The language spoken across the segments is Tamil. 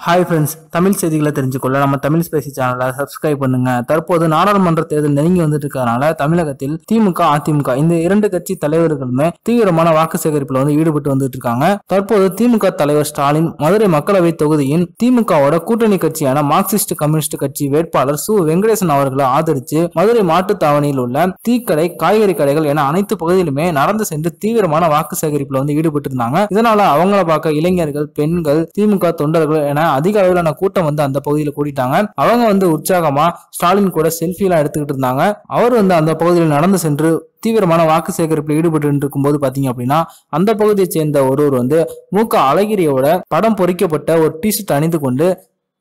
ஹாய் ஃப்ரெண்ட்ஸ் தமிழ் செய்திகளை தெரிஞ்சுக்கொள்ள நம்ம தமிழ் ஸ்பேசி சேனலை சப்ஸ்கிரைப் பண்ணுங்க. தற்போது நாடாளுமன்ற தேர்தல் நெருங்கி வந்துட்டு இருக்கறனால தமிழகத்தில் திமுக அதிமுக இந்த இரண்டு கட்சி தலைவர்களுமே தீவிரமான வாக்கு சேகரிப்பில் வந்து ஈடுபட்டு வந்துட்டு இருக்காங்க தற்போது திமுக தலைவர் ஸ்டாலின் மதுரை மக்களவை தொகுதியின் திமுகவோட கூட்டணி கட்சியான மார்க்சிஸ்ட் கம்யூனிஸ்ட் கட்சி வேட்பாளர் சு. வெங்கடேசன் அவர்களை ஆதரிச்சு மதுரை மாட்டுத்தாவணியில் உள்ள தீக்கடை காய்கறி கடைகள் என அனைத்து பகுதியிலுமே நடந்து சென்று தீவிரமான வாக்கு சேகரிப்பில் வந்து ஈடுபட்டு இருந்தாங்க இதனால அவங்கள பார்க்க இளைஞர்கள் பெண்கள் திமுக தொண்டர்கள் என அதிக அளவிலான கூட்டம் வந்து அந்த பகுதியில் கூட்டிட்டாங்க. அவங்க வந்து உற்சாகமா ஸ்டாலின் கூட செல்ஃபி எல்லாம் எடுத்துக்கிட்டு இருந்தாங்க. அவர் வந்து அந்த பகுதியில் நடந்து சென்று தீவிரமான வாக்கு சேகரிப்பில் ஈடுபட்டு இருக்கும்போது பாத்தீங்க அப்படின்னா அந்த பகுதியை சேர்ந்த ஒருவர் வந்து மூக்க அழகிரியோட படம் பொறிக்கப்பட்ட ஒரு டிஷர்ட் அணிந்து கொண்டு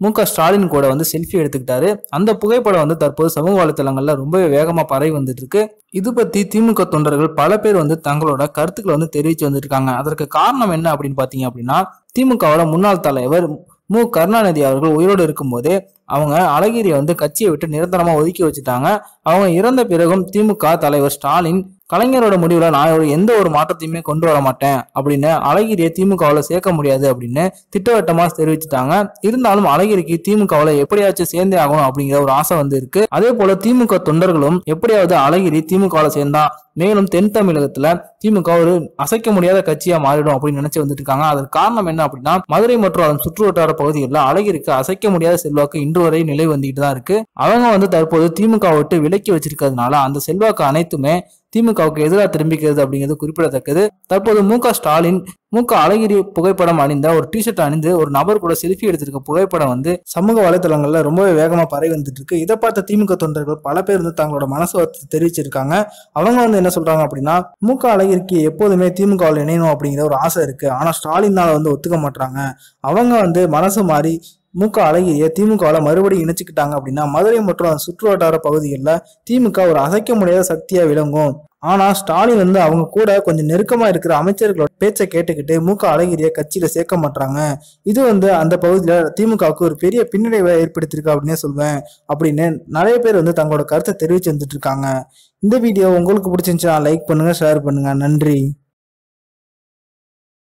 மு க ஸ்டாலின் கூட வந்து செல்ஃபி எடுத்துக்கிட்டாரு. அந்த புகைப்படம் வந்து தற்போது சமூக வலைத்தளங்கள்ல ரொம்பவே வேகமா பரவி வந்துட்டு இருக்கு இது பத்தி திமுக தொண்டர்கள் பல பேர் வந்து தங்களோட கருத்துக்களை வந்து தெரிவிச்சு வந்துட்டு இருக்காங்க அதற்கு காரணம் என்ன அப்படின்னு பாத்தீங்க அப்படின்னா திமுகவோட முன்னாள் தலைவர் மு. கருணாநிதி அவர்கள் உயிரோடு இருக்கும்போது அவங்க அழகிரியை வந்து கட்சியை விட்டு நிரந்தரமா ஒதுக்கி வச்சுட்டாங்க. அவங்க இறந்த பிறகும் திமுக தலைவர் ஸ்டாலின் கலைஞரோட முடிவில் நான் ஒரு எந்த ஒரு மாற்றத்தையுமே கொண்டு வர மாட்டேன் அப்படின்னு அழகிரியை திமுகவில் சேர்க்க முடியாது அப்படின்னு திட்டவட்டமாக தெரிவிச்சுட்டாங்க. இருந்தாலும் அழகிரிக்கு திமுகவில் எப்படியாச்சும் சேர்ந்தே ஆகணும் அப்படிங்கிற ஒரு ஆசை வந்து இருக்கு. அதே போல திமுக தொண்டர்களும் எப்படியாவது அழகிரி திமுகவில் சேர்ந்தா மேலும் தென் தமிழகத்துல திமுக ஒரு அசைக்க முடியாத கட்சியா மாறிடும் அப்படின்னு நினைச்சு வந்துட்டு இருக்காங்க. அதற்கு காரணம் என்ன அப்படின்னா மதுரை மற்றும் அதன் சுற்று வட்டார பகுதிகளில் அழகிரிக்கு அசைக்க முடியாத செல்வாக்கு இன்று வரை நிலை வந்துகிட்டு தான் இருக்கு. அவங்க வந்து தற்போது திமுக விட்டு விலக்கி வச்சிருக்கிறதுனால அந்த செல்வாக்கு அனைத்துமே திமுகவுக்கு எதிராக திரும்பிக்கிறது அப்படிங்கிறது குறிப்பிடத்தக்கது. தற்போது மு க ஸ்டாலின் மு அழகிரி புகைப்படம் அணிந்த ஒரு டிஷர்ட் அணிந்து ஒரு நபர் கூட செல்ஃபி எடுத்திருக்க புகைப்படம் வந்து சமூக வலைதளங்கள்ல ரொம்பவே வேகமா பரவி வந்துட்டு இருக்கு. இதை பார்த்த திமுக தொண்டர்கள் பல பேர் வந்து தங்களோட மனசு தெரிவிச்சிருக்காங்க. அவங்க வந்து என்ன சொல்றாங்க அப்படின்னா மு அழகிரிக்கு எப்போதுமே திமுகவில் இணையணும் அப்படிங்கிற ஒரு ஆசை இருக்கு. ஆனா ஸ்டாலினால வந்து ஒத்துக்க மாட்டாங்க அவங்க வந்து மனசு மாறி மு க அழகிரியை திமுகவில் மறுபடியும் இணைச்சிக்கிட்டாங்க அப்படின்னா மதுரை மற்றும் அதன் சுற்று வட்டார பகுதிகளில் திமுக ஒரு அசைக்க முடியாத சக்தியாக விளங்கும். ஆனால் ஸ்டாலின் வந்து அவங்க கூட கொஞ்சம் நெருக்கமாக இருக்கிற அமைச்சர்களோட பேச்சை கேட்டுக்கிட்டு மு க அழகிரியை கட்சியில் சேர்க்க மாட்டாங்க இது வந்து அந்த பகுதியில் திமுகவுக்கு ஒரு பெரிய பின்னடைவை ஏற்படுத்தியிருக்கு அப்படின்னே சொல்வேன் அப்படின்னு நிறைய பேர் வந்து தங்களோட கருத்தை தெரிவிச்சு வந்துட்டு இருக்காங்க. இந்த வீடியோ உங்களுக்கு பிடிச்சிருந்துச்சுன்னா லைக் பண்ணுங்கள் ஷேர் பண்ணுங்கள் நன்றி.